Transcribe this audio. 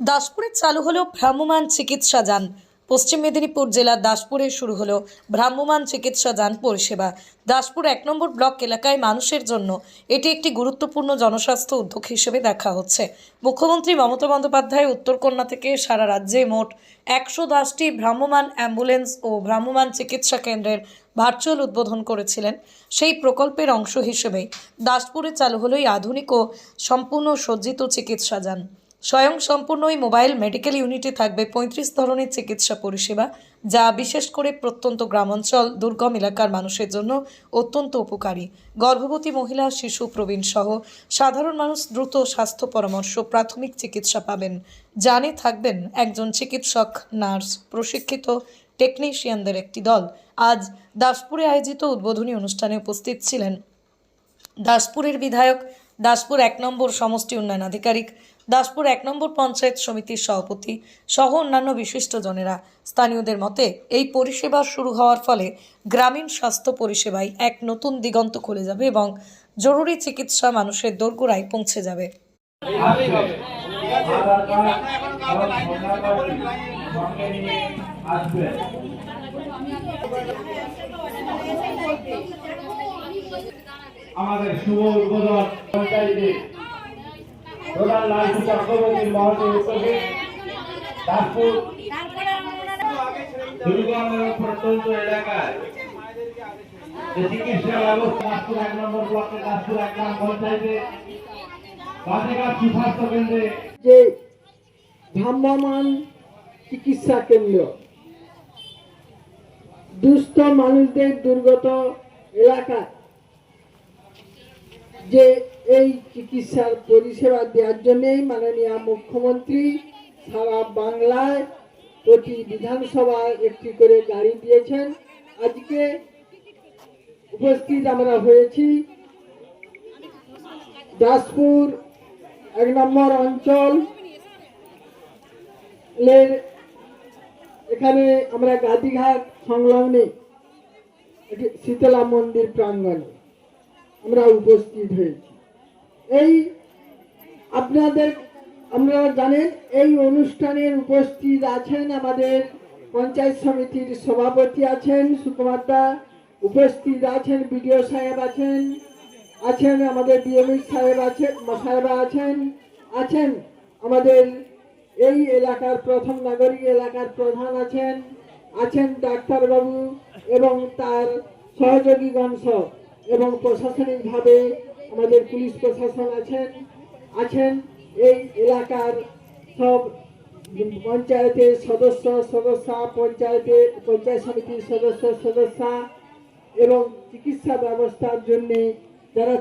দাসপুরে চালু হলো ভ্রাম্যমান চিকিৎসা যান। পশ্চিম মেদিনীপুর জেলার দাসপুরে শুরু হলো ভ্রাম্যমান চিকিৎসা যান পরিষেবা। দাসপুর এক নম্বর ব্লক এলাকায় মানুষের জন্য এটি একটি গুরুত্বপূর্ণ জনস্বাস্থ্য উদ্যোগ হিসেবে দেখা হচ্ছে। মুখ্যমন্ত্রী মমতা বন্দ্যোপাধ্যায় উত্তরকন্যা থেকে সারা রাজ্যে মোট একশো দশটি ভ্রাম্যমাণ অ্যাম্বুলেন্স ও ভ্রাম্যমান চিকিৎসা কেন্দ্রের ভার্চুয়াল উদ্বোধন করেছিলেন। সেই প্রকল্পের অংশ হিসেবে দাসপুরে চালু হলো এই আধুনিক ও সম্পূর্ণ সজ্জিত চিকিৎসা যান। স্বয়ং সম্পূর্ণ মোবাইল মেডিকেল ইউনিটে থাকবে পঁয়ত্রিশ ধরনের চিকিৎসা পরিষেবা, যা বিশেষ করে প্রত্যন্ত গ্রামাঞ্চল, দুর্গম এলাকার মানুষের জন্য অত্যন্ত উপকারী। গর্ভবতী মহিলা, শিশু, প্রবীণ সহ সাধারণ মানুষ দ্রুত স্বাস্থ্য পরামর্শ, প্রাথমিক চিকিৎসা পাবেন। জানে থাকবেন একজন চিকিৎসক, নার্স, প্রশিক্ষিত টেকনিশিয়ানদের একটি দল। আজ দাসপুরে আয়োজিত উদ্বোধনী অনুষ্ঠানে উপস্থিত ছিলেন দাসপুরের বিধায়ক, দাসপুর এক নম্বর সমষ্টি উন্নয়ন আধিকারিক দাসপুর এক নম্বর পঞ্চায়েত সমিতির সভাপতি সহ অন্যান্য বিশিষ্টজনেরা স্থানীয়দের মতে, এই পরিষেবা শুরু হওয়ার ফলে গ্রামীণ স্বাস্থ্য পরিষেবায় এক নতুন দিগন্ত খুলে যাবে এবং জরুরি চিকিৎসা মানুষের দোরগোড়ায় পৌঁছে যাবে। আমাদের শুভ উদ্বোধন প্রধান লালটু চক্রবর্তী মহোদয় উদ্যোগে দাসপুর দুর্গম এবং প্রত্যন্ত এলাকায় যে যে ভ্রাম্যমান চিকিৎসা কেন্দ্র, দুস্থ মানুষদের দুর্গত এলাকা যে এই চিকিৎসার পরিষেবা দেওয়ার জন্যই মাননীয় মুখ্যমন্ত্রী সারা বাংলায় প্রতি বিধানসভায় একটি করে গাড়ি দিয়েছেন। আজকে উপস্থিত আমরা হয়েছি দাসপুর এক নম্বর অঞ্চল। এখানে আমরা গাদিঘাট সংলগ্নে শীতলা মন্দির প্রাঙ্গণে। আমরা উপস্থিত হয়েছি। এই আপনাদের, আপনারা জানেন, এই অনুষ্ঠানের উপস্থিত আছেন আমাদের পঞ্চায়েত সমিতির সভাপতি আছেন সুকুমার দা, উপস্থিত আছেন বিডিও সাহেব আছেন আছেন আমাদের ডিএমই সাহেব আছেন সাহেবা আছেন আছেন আমাদের এই এলাকার প্রথম নাগরিক, এলাকার প্রধান আছেন আছেন ডাক্তারবাবু এবং তার সহযোগীগণ সহ। এবং প্রশাসনিকভাবে আমাদের পুলিশ প্রশাসন আছেন আছেন। এই এলাকার সব পঞ্চায়েতের সদস্য, সদস্যা, পঞ্চায়েতের, পঞ্চায়েত সমিতির সদস্য, সদস্যা এবং চিকিৎসা ব্যবস্থার জন্যে যারা